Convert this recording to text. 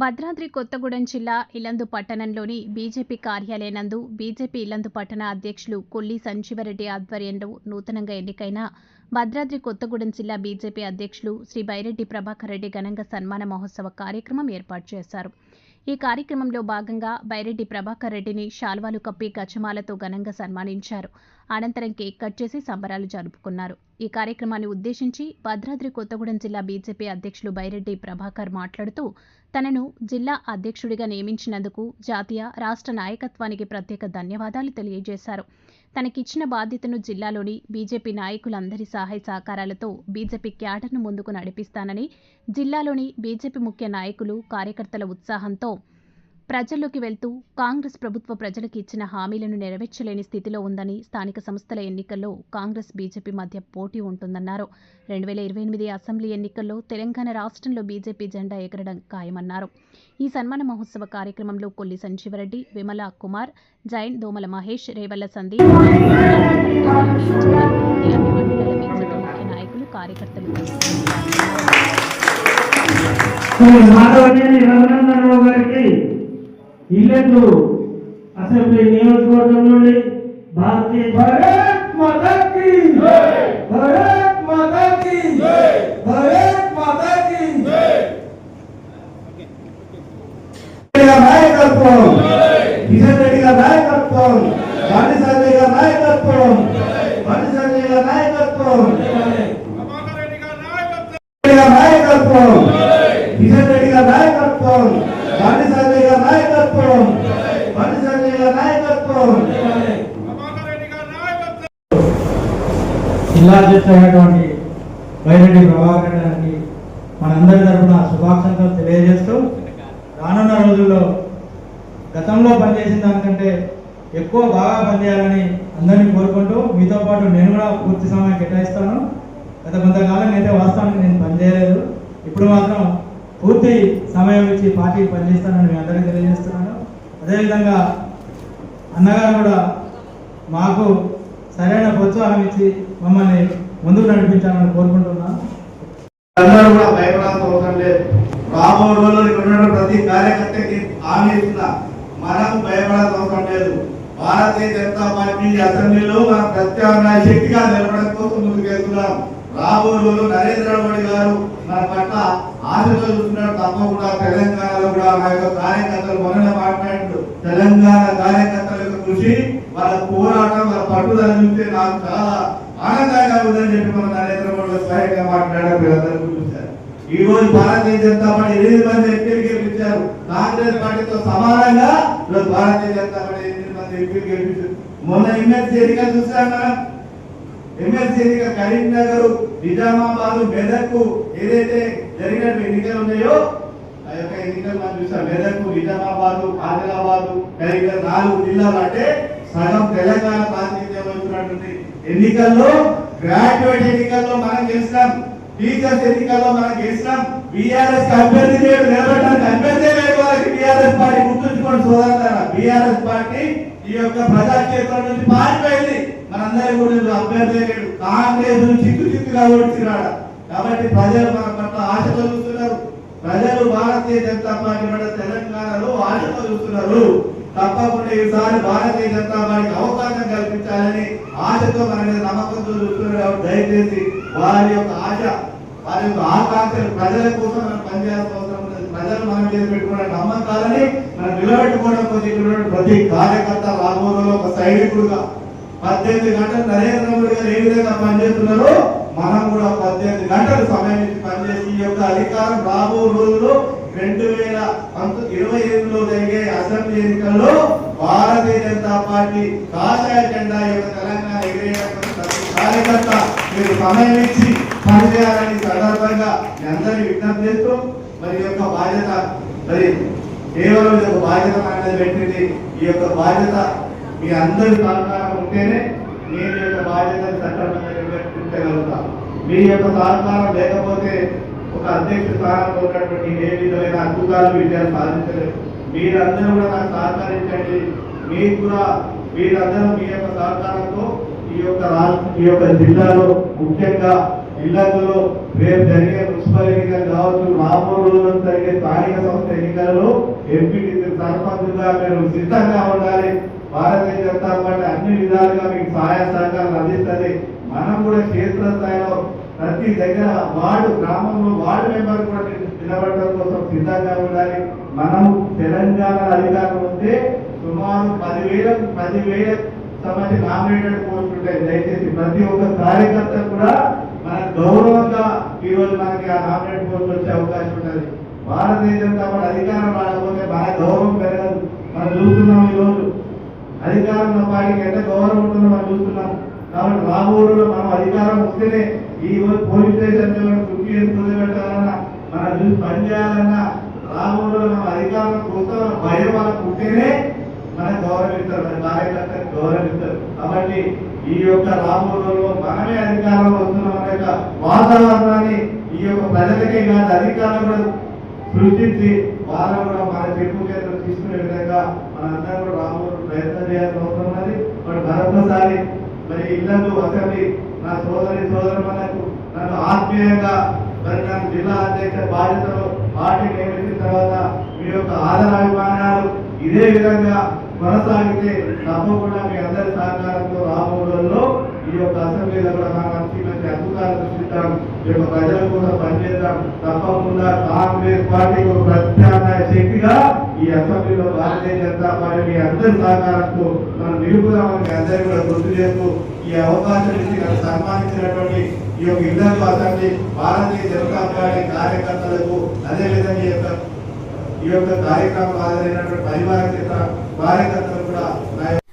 భద్రాద్రి కొత్తగూడెం జిల్లా ఇలందు పట్టణంలోని BJP కార్యాలయనందు BJP Yellandu పట్టణ అధ్యక్షులు కొల్లి సంజీవరెడ్డి ఆధ్వర్యంలో నూతనంగా ఎన్నికైన భద్రాద్రి కొత్తగూడెం జిల్లా బీజేపీ అధ్యక్షులు శ్రీ బైరెడ్డి ప్రభాకర్ రెడ్డి ఘనంగా సన్మాన మహోత్సవ కార్యక్రమం ఏర్పాటు చేశారు. ఈ కార్యక్రమంలో భాగంగా బైరెడ్డి ప్రభాకర్ రెడ్డిని శాల్వాలు కప్పి గజమాలతో ఘనంగా సన్మానించారు. అనంతరం కేక్ కట్ చేసి సంబరాలు జరుపుకున్నారు. ఈ కార్యక్రమాన్ని ఉద్దేశించి భద్రాద్రి కొత్తగూడెం జిల్లా బీజేపీ అధ్యక్షులు బైరెడ్డి ప్రభాకర్ మాట్లాడుతూ తనను జిల్లా అధ్యక్షుడిగా నియమించినందుకు జాతీయ రాష్ట్ర నాయకత్వానికి ప్రత్యేక ధన్యవాదాలు తెలియజేశారు. తనకిచ్చిన బాధ్యతను జిల్లాలోని బీజేపీ నాయకులందరి సహాయ సహకారాలతో బీజేపీ క్యాడర్ను ముందుకు నడిపిస్తానని జిల్లాలోని బీజేపీ ముఖ్య నాయకులు కార్యకర్తల ఉత్సాహంతో ప్రజల్లోకి వెళ్తూ కాంగ్రెస్ ప్రభుత్వ ప్రజలకు ఇచ్చిన హామీలను నెరవేర్చలేని స్థితిలో ఉందని స్థానిక సంస్థల ఎన్నికల్లో కాంగ్రెస్ బీజేపీ మధ్య పోటీ ఉంటుందన్నారు. రెండు వేల ఇరవై ఎనిమిది అసెంబ్లీ ఎన్నికల్లో తెలంగాణ రాష్ట్రంలో బీజేపీ జెండా ఎగరడం ఖాయమన్నారు. ఈ సన్మాన మహోత్సవ కార్యక్రమంలో కొల్లి సంజీవరెడ్డి విమల కుమార్ జైన్ దోమల మహేష్ రేవల్ల సందీప్ ముఖ్య నాయకులు కార్యకర్తలు గారికి ఇల్లెందు అసెంబ్లీ నియోజకవర్గం నుండి భారతీయ భారత్ మాతా కీ భారత్ మాతా కీ భారత్ మాతా కీ నాయకత్వం. కిషన్ రెడ్డి గారి నాయకత్వం. బండి సంజయ్ గారి నాయకత్వం. బండి సంజయ్ గారి నాయకత్వం నాయకత్వం. కిషన్ రెడ్డి గారి నాయకత్వం బండి సంజయ్ గారి నాయకత్వం బండి సంజయ్ జిల్లా అధ్యక్షుడు అయినటువంటి వైరెడ్డి ప్రభాకర్ గారికి మనందరి తరఫున శుభాకాంక్షలు తెలియజేస్తూ రానున్న రోజుల్లో గతంలో పనిచేసిన దానికంటే ఎక్కువ బాగా పనిచేయాలని అందరినీ కోరుకుంటూ మీతో పాటు నేను కూడా పూర్తి సమయం కేటాయిస్తాను. గత కొంతకాలం అయితే వాస్తవానికి నేను పనిచేయలేదు. ఇప్పుడు మాత్రం పూర్తి సమయం ఇచ్చి పార్టీకి పనిచేస్తానని మీ అందరికీ తెలియజేస్తున్నాను. అదేవిధంగా అన్నగారు కూడా మాకు సరైన ప్రోత్సాహం ఇచ్చి మమ్మల్ని ముందుకు నడిపించాలని కోరుకుంటున్నాను అందరూ కూడా భయపడాల్సిన అవసరం లేదు. రాబో రోజుల్లో ఇక్కడ ప్రతి కార్యకర్తకి హామీ ఇస్తున్నా. మనం భయపడాల్సిన అవసరం లేదు. భారతీయ జనతా పార్టీ అసెంబ్లీలో మన ప్రత్యామ్నాయ శక్తిగా నిలబడడం కోసం ముందుకెళ్తున్నాం. రాబోయే రోజులు నరేంద్ర మోడీ గారు మన పట్ల ఆశతో చూస్తున్నారు. తప్పకుండా తెలంగాణలో కూడా మా యొక్క కార్యకర్తలు మొన్న మాట్లాడారు తెలంగాణ కార్యకర్త చూసి వాళ్ళ పోరాటం వాళ్ళ పట్టుదల చూస్తే నాకు చాలా ఆనందంగా ఉందని చెప్పి మన నరేంద్ర మోడీ స్వయంగా మాట్లాడారు వీళ్ళందరూ చూశారు ఈ రోజు భారతీయ జనతా పార్టీ ఎనిమిది మంది ఎంపీలు గెలిపించారు. కాంగ్రెస్ పార్టీతో సమానంగా ఈరోజు భారతీయ జనతా పార్టీ ఎనిమిది మంది ఎంపీలు గెలిపించారు. మొన్న ఎమ్మెల్సీ ఎన్నికలు చూసాం మనం ఎమ్మెల్సీ ఎన్నిక కరీంనగర్ నిజామాబాద్ మెదక్ ఏదైతే జరిగినట్టు ఎన్నికలు ఉన్నాయో ఆ యొక్క ఎన్నికలు మనం చూసాం మెదక్ నిజామాబాద్ ఆదిలాబాద్ కరీంనగర్ నాలుగు జిల్లాలు అంటే సగం తెలంగాణ ప్రాతినిధ్యం వహిస్తున్నటువంటి ఎన్నికల్లో గ్రాడ్యుయేట్ ఎన్నికల్లో మనం గెలిచినాం టీచర్స్ ఎన్నికల్లో మనం గెలిచినాం బీఆర్ఎస్ అభ్యర్థి లేడు నిలబెట్టడానికి అభ్యర్థి లేడు వాళ్ళకి బీఆర్ఎస్ పార్టీ గుర్తుంచుకోండి సోదరులారా. బీఆర్ఎస్ పార్టీ ఈ యొక్క ప్రజాక్షేత్రం నుంచి పారిపోయింది. మనందరి కూడా అభ్యర్థి లేడు. కాంగ్రెస్ చిక్కు చిక్కుగా ఓడిచినాడు. కాబట్టి ప్రజలు మన పట్ల ఆశతో చూస్తున్నారు ప్రజలు భారతీయ జనతా పార్టీ పట్ల తెలంగాణలో ఆశతో చూస్తున్నారు తప్పకుండా ఈసారి భారతీయ జనతా పార్టీకి అవకాశం కల్పించాలని ఆశతో మన మీద నమ్మకంతో చూస్తున్నారు దయచేసి వారి యొక్క ఆశ వారి యొక్క ఆకాంక్షలు ప్రజల కోసం మనం పనిచేయాల్సిన అవసరం ఉంది ప్రజలు మనం మీద పెట్టుకున్న నమ్మకాలని మనం నిలబెట్టుకోవడం కోసం ప్రతి కార్యకర్త రాబోలో ఒక సైనికుడుగా పద్దెనిమిది గంటలు నరేంద్ర మోడీ గారు ఏ విధంగా పనిచేస్తున్నారో? మనం కూడా పద్దెనిమిది గంటలు సమయం పనిచేసి ఈ యొక్క అధికారం రాబో రోజుల్లో రెండు వేల ఇరవై ఎనిమిదిలో జరిగే అసెంబ్లీ ఎన్నికల్లో భారతీయ జనతా పార్టీ కాషాయ జెండా యొక్క తెలంగాణ కార్యకర్త మీరు సమయం ఇచ్చి పనిచేయాలని సందర్భంగా మీ అందరినీ విజ్ఞప్తి చేస్తూ మరి యొక్క బాధ్యత మరి కేవలం ఈ యొక్క బాధ్యత అనేది పెట్టింది. ఈ యొక్క బాధ్యత మీ అందరి సహకారం ఉంటేనే మీరు యొక్క బాధ్యతను సక్రమంగా నిర్వర్తించగలుగుతా. మీ యొక్క సహకారం లేకపోతే ఒక అధ్యక్ష స్థానంలో ఉన్నటువంటి ఏ విధమైన అద్భుతాలు విజయాలు సాధించలేదు మీరందరూ కూడా నాకు సహకరించండి. మీరు కూడా మీరందరూ మీ యొక్క సహకారంతో ఈ యొక్క రాష్ట్ర ఈ యొక్క జిల్లాలో ముఖ్యంగా ఇళ్ళలో రేపు జరిగే మున్సిపల్ ఎన్నికలు కావచ్చు రామూరులో జరిగే స్థానిక సంస్థ ఎన్నికలలో ఎంపీటీసీ సర్పంచ్గా మీరు సిద్ధంగా ఉండాలి. భారతీయ జనతా పార్టీ అన్ని విధాలుగా మీకు సహాయ సహకారం అందిస్తుంది. మనం కూడా క్షేత్రస్థాయిలో ప్రతి దగ్గర వార్డు గ్రామంలో వార్డు మెంబర్ కూడా నిలబడడం కోసం సిద్ధంగా ఉండాలి. మనం తెలంగాణ అధికారం ఉంటే సుమారు పదివేల పదివేల సంబంధించి నామినేటెడ్ పోస్ట్ ఉంటాయి. దయచేసి ప్రతి ఒక్క కార్యకర్త కూడా మన గౌరవంగా ఈరోజు మనకి ఆ నామినేట్ పోస్ట్ వచ్చే అవకాశం ఉంటుంది. భారతీయ జనతా పార్టీ అధికారం రాకపోతే మన గౌరవం పెరగదు. మనం చూస్తున్నాం ఈరోజు అధికారం మా పార్టీకి ఎంత గౌరవం ఉంటుందో మనం చూస్తున్నాం. కాబట్టి మా ఊరిలో మనం అధికారం వస్తేనే ఈ రోజు పోలీస్ స్టేషన్ కుర్చీ ఎందుకు పెట్టాలన్నా మన చూసి పనిచేయాలన్నా రాబోడులో మనం అధికారం కోసం భయం మనకు ఉంటేనే మనకు గౌరవిస్తారు మన కార్యకర్తలకు గౌరవిస్తారు కాబట్టి ఈ యొక్క రాబోడులో మనమే అధికారంలో వస్తున్నాం అనే వాతావరణాన్ని ఈ యొక్క ప్రజలకే కాదు అధికారం కూడా సృష్టించి వాళ్ళ కూడా మన చెప్పు చేతులు తీసుకునే విధంగా మనందరం కూడా రాబోయే ప్రయత్నం చేయాల్సిన అవసరం ఉన్నది మరి మరొకసారి మరి ఇళ్ళకు వసతి నా సోదరి సోదరులకు నన్ను ఆత్మీయంగా మరి నన్ను జిల్లా అధ్యక్ష బాధ్యతలు పార్టీ నియమించిన తర్వాత మీ యొక్క ఆదరాభిమానాలు ఇదే విధంగా కొనసాగితే తప్పకుండా మీ అందరి సహకారంతో రాబోయే ఈ యొక్క అసెంబ్లీ కూడా మనం మంచి మంచి అద్భుతాలు సృష్టిస్తాం ఈ యొక్క ప్రజలకు కూడా పనిచేద్దాం. తప్పకుండా కాంగ్రెస్ పార్టీ ఒక ప్రత్యామ్నాయ శక్తిగా ఈ అసెంబ్లీలో భారతీయ జనతా పార్టీ మీ అందరి సహకారంతో మనం నిలుపుదామని మీ అందరికీ కూడా గుర్తు చేస్తూ ఈ అవకాశం ఇచ్చి సన్మానించినటువంటి ఈ యొక్క ఇళ్ళకు అసెంబ్లీ భారతీయ జనతా పార్టీ కార్యకర్తలకు అదేవిధంగా ఈ యొక్క ఈ యొక్క కార్యక్రమం హాజరైనటువంటి పరివార కార్యకర్తలు కూడా నా